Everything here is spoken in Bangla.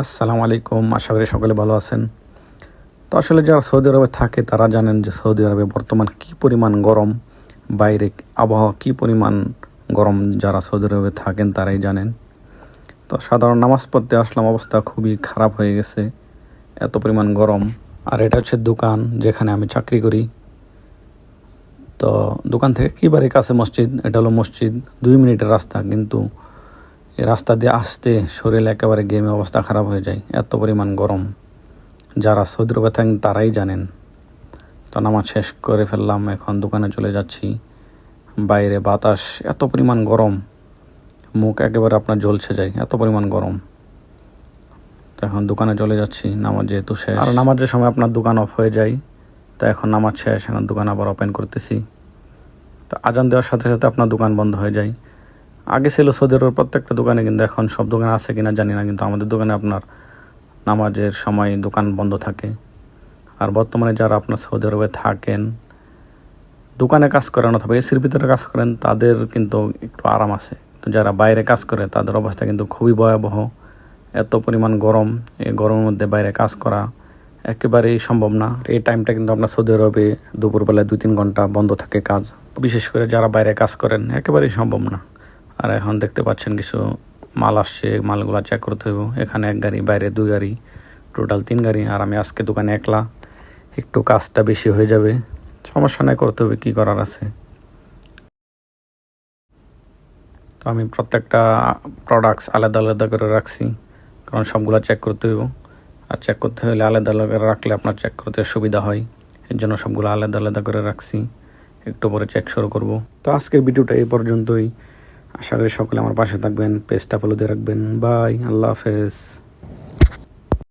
আসসালামু আলাইকুম, আশা করি সকলে ভালো আছেন। তো আসলে যারা সৌদি আরবে থাকে, তারা জানেন যে সৌদি আরবে বর্তমান কি পরিমাণ গরম, বাইরে আবহাওয়া কি পরিমাণ গরম যারা সৌদি আরবে থাকেন তারাই জানেন। তো সাধারণ নামাজ পড়তে আসলাম, অবস্থা খুবই খারাপ হয়ে গেছে, এত পরিমাণ গরম। আর এটা হচ্ছে দোকান যেখানে আমি চাকরি করি। তো দোকান থেকে একেবারে কাছে মসজিদ, এটা হলো মসজিদ, দুই মিনিটের রাস্তা, কিন্তু রাস্তা দিয়ে আসতে শরীর একেবারে গেমে অবস্থা খারাপ হয়ে যায়, এত পরিমাণ গরম। যারা সৌদি আরবে থাকেন তারাই জানেন। তো নামাজ শেষ করে ফেললাম, এখন দোকানে চলে যাচ্ছি। বাইরে বাতাস, এত পরিমাণ গরম। মুখ একেবারে আপনার জ্বলছে যায়, এত পরিমাণ গরম। তো এখন দোকানে চলে যাচ্ছি, নামাজ যেহেতু শেষ। আর নামাজের সময় আপনার দোকান অফ হয়ে যায়। তো এখন নামাজ শেষ, এখন দোকান আবার ওপেন করতেছি। তো আজান দেওয়ার সাথে সাথে আপনার দোকান বন্ধ হয়ে যায়। আগে ছিল সৌদি আরবের প্রত্যেকটা দোকানে কিন্তু এখন সব দোকানে আছে কিনা জানি না, কিন্তু আমাদের দোকানে আপনার নামাজের সময় দোকান বন্ধ থাকে। আর বর্তমানে যারা আপনার সৌদি আরবে থাকেন, দোকানে কাজ করেন অথবা এসির ভিতরে কাজ করেন, তাদের কিন্তু একটু আরাম আছে। কিন্তু যারা বাইরে কাজ করে, তাদের অবস্থা কিন্তু খুবই ভয়াবহ। এত পরিমাণ গরম, এই গরমের মধ্যে বাইরে কাজ করা একেবারেই সম্ভব না। এই টাইমটা কিন্তু আপনার সৌদি আরবে দুপুরবেলায় দুই তিন ঘণ্টা বন্ধ থাকে কাজ। বিশেষ করে যারা বাইরে কাজ করেন, একেবারেই সম্ভব না। আর এখন দেখতে পাচ্ছেন কিছু মাল আসছে, মালগুলো চেক করতে হইব। এখানে এক গাড়ি, বাইরে দুই গাড়ি টোটাল তিন গাড়ি। আর আমি আজকে দোকানে একলা, একটু কাজটা বেশি হয়ে যাবে। সমস্যা নাই, করতে হবে, কী করার আছে? তো আমি প্রত্যেকটা প্রোডাক্টস আলাদা আলাদা করে রাখছি, কারণ সবগুলো চেক করতে হইব। আর চেক করতে হলে আলাদা আলাদা করে রাখলে আপনার চেক করতে সুবিধা হয়। এর জন্য সবগুলো আলাদা আলাদা করে রাখছি। একটু পরে চেক শুরু করব। তো আজকের ভিডিওটা এই পর্যন্তই। আশা করি সকলে আমার পাশে থাকবেন পেজটা ফলো দিয়ে রাখবেন। বাই আল্লাহ হাফেজ।